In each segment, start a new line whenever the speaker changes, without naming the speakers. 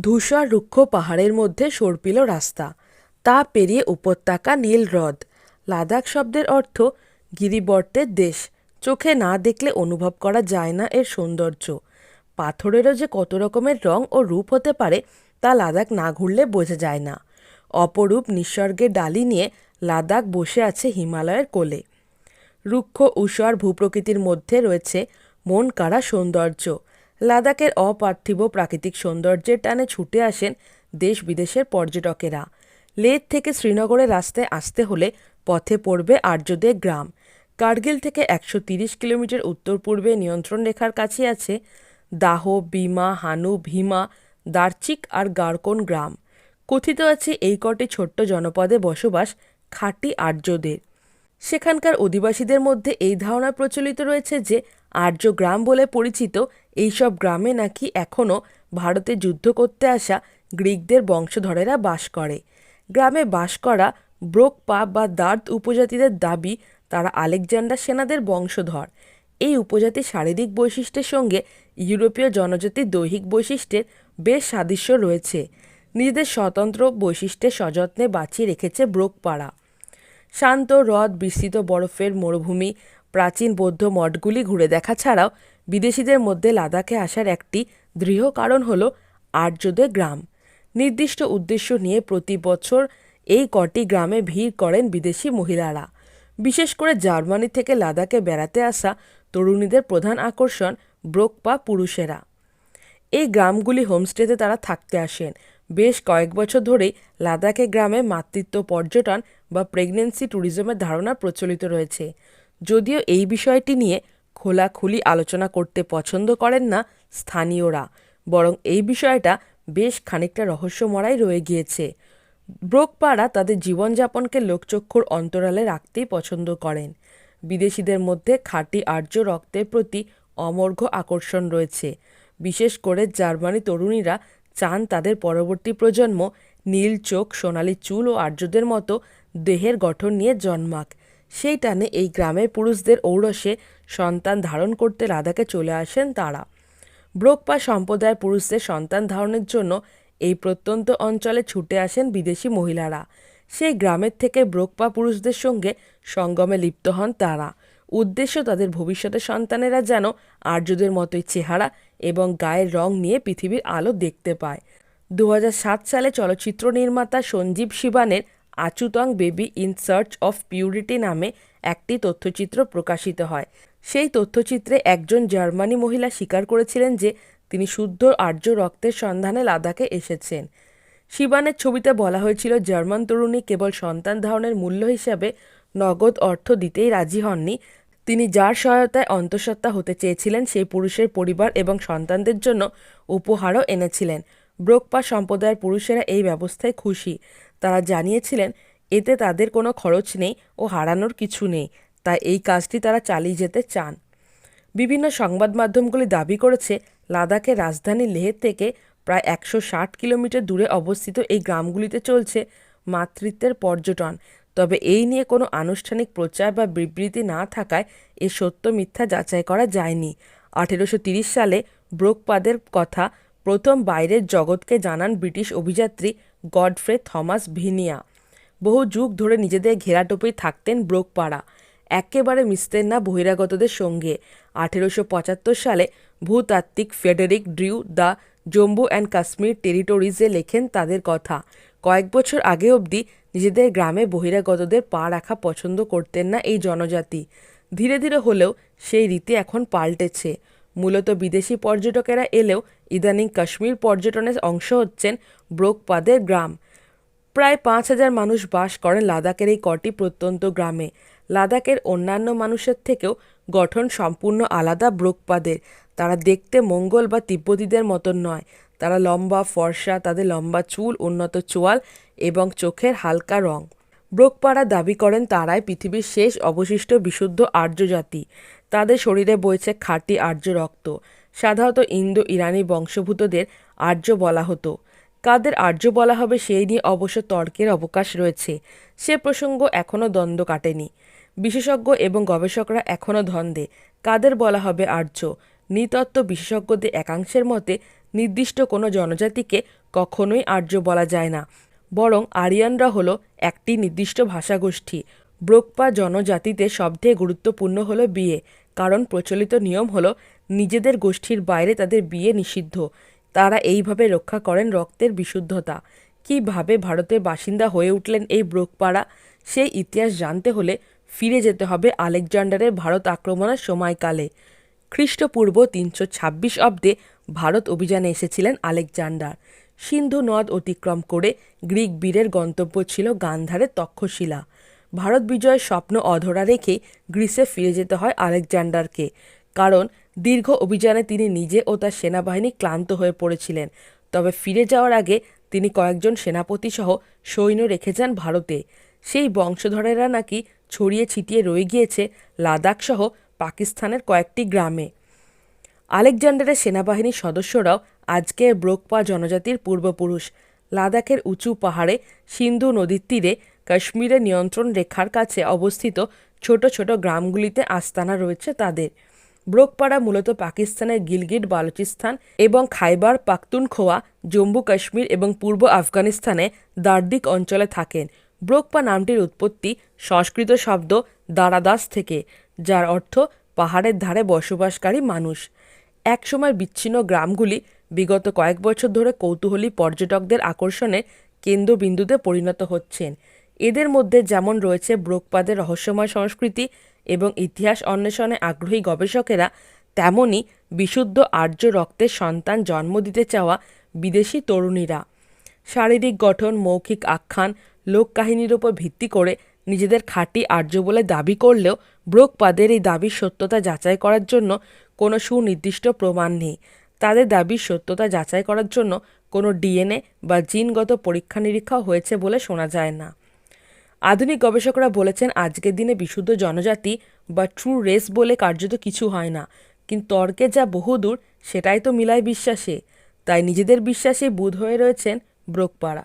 ধূসর রুক্ষ পাহাড়ের মধ্যে সর্পিল রাস্তা। তা পেরিয়ে উপত্যকা নীল হ্রদ। লাদাখ শব্দের অর্থ গিরিবর্তের দেশ। চোখে না দেখলে অনুভব করা যায় না এর সৌন্দর্য। পাথরেরও যে কত রকমের রং ও রূপ হতে পারে, তা লাদাখ না ঘুরলে বোঝা যায় না। অপরূপ নিঃস্বর্গের ডালি নিয়ে লাদাখ বসে আছে হিমালয়ের কোলে। রুক্ষ ঊষর ভূপ্রকৃতির মধ্যে রয়েছে মন কাড়া সৌন্দর্য। লাদাখের অপার্থিব প্রাকৃতিক সৌন্দর্যের টানে ছুটে আসেন দেশ বিদেশের পর্যটকেরা। লেহ থেকে শ্রীনগরের রাস্তায় আসতে হলে পথে পড়বে আর্যদের গ্রাম। কার্গিল থেকে একশো তিরিশ কিলোমিটার উত্তর পূর্বে নিয়ন্ত্রণ রেখার কাছে আছে দাহ, বিমা, হানু, ভীমা, দার্চিক আর গারকোন গ্রাম। কথিত আছে এই কটি ছোট্ট জনপদে বসবাস খাঁটি আর্যদের। সেখানকার অধিবাসীদের মধ্যে এই ধারণা প্রচলিত রয়েছে যে আর্য গ্রাম বলে পরিচিত এইসব গ্রামে নাকি এখনও ভারতে যুদ্ধ করতে আসা গ্রিকদের বংশধরেরা বাস করে। গ্রামে বাস করা ব্রোকপা বা দার্ত উপজাতিদের দাবি তারা আলেকজান্ডার সেনাদের বংশধর। এই উপজাতির শারীরিক বৈশিষ্ট্যের সঙ্গে ইউরোপীয় জনজাতির দৈহিক বৈশিষ্ট্যের বেশ সাদৃশ্য রয়েছে। নিজেদের স্বতন্ত্র বৈশিষ্ট্যের সযত্নে বাঁচিয়ে রেখেছে ব্রোকপাড়া শান্ত হ্রদ বিস্তৃত বরফের মরুভূমি, প্রাচীন বৌদ্ধ মঠগুলি ঘুরে দেখা ছাড়াও বিদেশিদের মধ্যে লাদাখে আসার একটি দৃঢ় কারণ হল আর্যদের গ্রাম। নির্দিষ্ট উদ্দেশ্য নিয়ে প্রতি বছর এই কটি গ্রামে ভিড় করেন বিদেশি মহিলারা। বিশেষ করে জার্মানি থেকে লাদাখে বেড়াতে আসা তরুণীদের প্রধান আকর্ষণ ব্রোক ব্রোকপা পুরুষেরা। এই গ্রামগুলি হোমস্টেতে তারা থাকতে আসেন। বেশ কয়েক বছর ধরেই লাদাখে গ্রামে মাতৃত্ব পর্যটন বা প্রেগনেন্সি ট্যুরিজমের ধারণা প্রচলিত রয়েছে। যদিও এই বিষয়টি নিয়ে খোলাখুলি আলোচনা করতে পছন্দ করেন না স্থানীয়রা, বরং এই বিষয়টা বেশ খানিকটা রহস্যময় রয়ে গিয়েছে। ব্রোকপাড়া তাদের জীবনযাপনকে লোকচক্ষুর অন্তরালে রাখতেই পছন্দ করেন। বিদেশিদের মধ্যে খাঁটি আর্য রক্তের প্রতি অমর্ঘ আকর্ষণ রয়েছে। বিশেষ করে জার্মানি তরুণীরা চান তাদের পরবর্তী প্রজন্ম নীল চোখ, সোনালি চুল ও আর্যদের মতো দেহের গঠন নিয়ে জন্মাক। সেই টানে এই গ্রামের পুরুষদের ঔরসে সন্তান ধারণ করতে লাদাখে চলে আসেন তারা। ব্রোকপা সম্প্রদায়ের পুরুষদের সন্তান ধারণের জন্য এই প্রত্যন্ত অঞ্চলে ছুটে আসেন বিদেশি মহিলারা। সেই গ্রামের থেকে ব্রোকপা পুরুষদের সঙ্গে সঙ্গমে লিপ্ত হন তারা। উদ্দেশ্য তাদের ভবিষ্যতের সন্তানেরা যেন আর্যদের মতোই চেহারা এবং গায়ের রং নিয়ে পৃথিবীর আলো দেখতে পায়। দু হাজার সাত সালে চলচ্চিত্র নির্মাতা Sanjeev শিবানের Achhutam baby in search of purity নামে একটি তথ্যচিত্র প্রকাশিত হয়। সেই তথ্যচিত্রে একজন জার্মানি মহিলা স্বীকার করেছিলেন যে তিনি শুদ্ধ আর্য রক্তের সন্ধানে লাদাখে এসেছেন। শিবানের ছবিতে বলা হয়েছিল, জার্মান তরুণী কেবল সন্তান ধারণের মূল্য হিসাবে নগদ অর্থ দিতেই রাজি হননি। তিনি যার সহায়তায় অন্তঃসত্ত্বা হতে চেয়েছিলেন, সেই পুরুষের পরিবার এবং সন্তানদের জন্য উপহারও এনেছিলেন। ব্রোকপা সম্প্রদায়ের পুরুষেরা এই ব্যবস্থায় খুশি। তারা জানিয়েছিলেন, এতে তাদের কোনো খরচ নেই ও হারানোর কিছু নেই, তাই এই কাজটি তারা চালিয়ে যেতে চান। বিভিন্ন সংবাদ মাধ্যমগুলি দাবি করেছে, লাদাখের রাজধানী লেহ থেকে প্রায় একশো ষাট কিলোমিটার দূরে অবস্থিত এই গ্রামগুলিতে চলছে মাতৃত্বের পর্যটন। তবে এই নিয়ে কোনো আনুষ্ঠানিক প্রচার বা বিবৃতি না থাকায় এ সত্য মিথ্যা যাচাই করা যায়নি। আঠেরোশো সালে ব্রোকপাদের কথা প্রথম বাইরের জগৎকে জানান ব্রিটিশ অভিযাত্রী গডফ্রে থমাস ভিনিয়া। বহু যুগ ধরে নিজেদের ঘেরাটোপেই থাকতেন ব্রোকপাড়া। একেবারে মিশতেন না বহিরাগতদের সঙ্গে। আঠেরোশো পঁচাত্তর সালে ভূতাত্ত্বিক Frederic Drew the Jammu and Kashmir টেরিটরিজে লেখেন তাদের কথা। কয়েক বছর আগে অবধি নিজেদের গ্রামে বহিরাগতদের পা রাখা পছন্দ করতেন না এই জনজাতি। ধীরে ধীরে হলেও সেই রীতি এখন পাল্টেছে। মূলত বিদেশি পর্যটকেরা এলেও ইদানিং কাশ্মীর পর্যটনের অংশ হচ্ছেন ব্রোকপাদের গ্রাম। প্রায় পাঁচ হাজার মানুষ বাস করেন লাদাখের এই কটি প্রত্যন্ত গ্রামে। লাদাখের অন্যান্য মানুষের থেকেও গঠন সম্পূর্ণ আলাদা ব্রোকপাদের। তারা দেখতে মঙ্গল বা তিব্বতীদের মতন নয়। তারা লম্বা ফর্সা, তাদের লম্বা চুল, উন্নত চোয়াল এবং চোখের হালকা রং। ব্রোকপাড়া দাবি করেন তারাই পৃথিবীর শেষ অবশিষ্ট বিশুদ্ধ আর্য জাতি তাদের শরীরে বইছে খাঁটি আর্য রক্ত। সাধারণত ইন্দো ইরানি বংশভূতদের আর্য বলা হতো। কাদের আর্য বলা হবে সেই নিয়ে অবশ্য তর্কের অবকাশ রয়েছে। সে প্রসঙ্গ এখনও দ্বন্দ্ব কাটেনি। বিশেষজ্ঞ এবং গবেষকরা এখনও ধন্দে কাদের বলা হবে আর্য? নৃতত্ত্ব বিশেষজ্ঞদের একাংশের মতে, নির্দিষ্ট কোনো জনজাতিকে কখনোই আর্য বলা যায় না। বরং আরিয়ানরা হলো একটি নির্দিষ্ট ভাষাগোষ্ঠী। ব্রোকপা জনজাতিতে সবথেকে গুরুত্বপূর্ণ হলো বিয়ে। কারণ প্রচলিত নিয়ম হলো, নিজেদের গোষ্ঠীর বাইরে তাদের বিয়ে নিষিদ্ধ। তারা এইভাবে রক্ষা করেন রক্তের বিশুদ্ধতা। কীভাবে ভারতের বাসিন্দা হয়ে উঠলেন এই ব্রোকপাড়া, সেই ইতিহাস জানতে হলে ফিরে যেতে হবে আলেকজান্ডারের ভারত আক্রমণের সময়কালে। খ্রিস্টপূর্ব তিনশো ছাব্বিশ অব্দে ভারত অভিযানে এসেছিলেন আলেকজান্ডার। সিন্ধু নদ অতিক্রম করে গ্রিক বীরের গন্তব্য ছিল গান্ধারের তক্ষশিলা। ভারত বিজয়ের স্বপ্ন অধরা রেখে গ্রিসে ফিরে যেতে হয় আলেকজান্ডারকে। কারণ, দীর্ঘ অভিযানে তিনি নিজে ও তার সেনাবাহিনী ক্লান্ত হয়ে পড়েছিলেন। তবে ফিরে যাওয়ার আগে তিনি কয়েকজন সেনাপতি সহ সৈন্য রেখে যান ভারতে। সেই বংশধরেরা নাকি ছড়িয়ে ছিটিয়ে রয়ে গিয়েছে লাদাখ সহ পাকিস্তানের কয়েকটি গ্রামে। আলেকজান্ডারের সেনাবাহিনীর সদস্যরাও আজকের ব্রোকপা জনজাতির পূর্বপুরুষ। লাদাখের উঁচু পাহাড়ে সিন্ধু নদীর তীরে কাশ্মীরের নিয়ন্ত্রণ রেখার কাছে অবস্থিত ছোট ছোট গ্রামগুলিতে আস্তানা রয়েছে তাদের। ব্রোকপাড়া মূলত পাকিস্তানের গিলগিট, বালুচিস্তান এবং খাইবার, পাখতুনখোয়া, জম্মু কাশ্মীর এবং পূর্ব আফগানিস্তানে দার্দিক অঞ্চলে থাকেন। ব্রোকপা নামটির উৎপত্তি সংস্কৃত শব্দ দারাদাস থেকে, যার অর্থ পাহাড়ের ধারে বসবাসকারী মানুষ। একসময় বিচ্ছিন্ন গ্রামগুলি বিগত কয়েক বছর ধরে কৌতূহলী পর্যটকদের আকর্ষণের কেন্দ্রবিন্দুতে পরিণত হচ্ছেন। এদের মধ্যে যেমন রয়েছে ব্রোকপাদের রহস্যময় সংস্কৃতি এবং ইতিহাস অন্বেষণে আগ্রহী গবেষকেরা তেমনই বিশুদ্ধ আর্য রক্তের সন্তান জন্ম দিতে চাওয়া বিদেশি তরুণীরা। শারীরিক গঠন, মৌখিক আখ্যান লোককাহিনীর উপর ভিত্তি করে নিজেদের খাঁটি আর্য বলে দাবি করলেও ব্রোকপাদের এই দাবির সত্যতা যাচাই করার জন্য কোনো সুনির্দিষ্ট প্রমাণ নেই। তাদের দাবির সত্যতা যাচাই করার জন্য কোনো ডিএনএ বা জিনগত পরীক্ষা নিরীক্ষাও হয়েছে বলে শোনা যায় না। আধুনিক গবেষকরা বলেছেন, আজকের দিনে বিশুদ্ধ জনজাতি বা ট্রু রেস বলে কার্যত কিছু হয় না। কিন্তু তর্কে যা বহুদূর, সেটাই তো মিলায় বিশ্বাসে। তাই নিজেদের বিশ্বাসে বুধ হয়ে রয়েছেন ব্রোকপাড়া।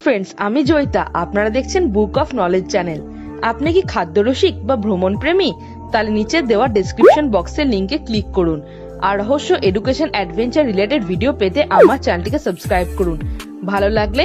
ফ্রেন্ডস আমি জয়িতা। আপনারা দেখছেন বুক অফ নলেজ চ্যানেল আপনি কি খাদ্যরসিক বা ভ্রমণ প্রেমী তাহলে নিচে দেওয়া ডেসক্রিপশন বক্সের লিঙ্কে ক্লিক করুন। আর রহস্য এডুকেশন অ্যাডভেঞ্চার রিলেটেড ভিডিও পেতে আমার চ্যানেলটিকে সাবস্ক্রাইব করুন। ভালো লাগলে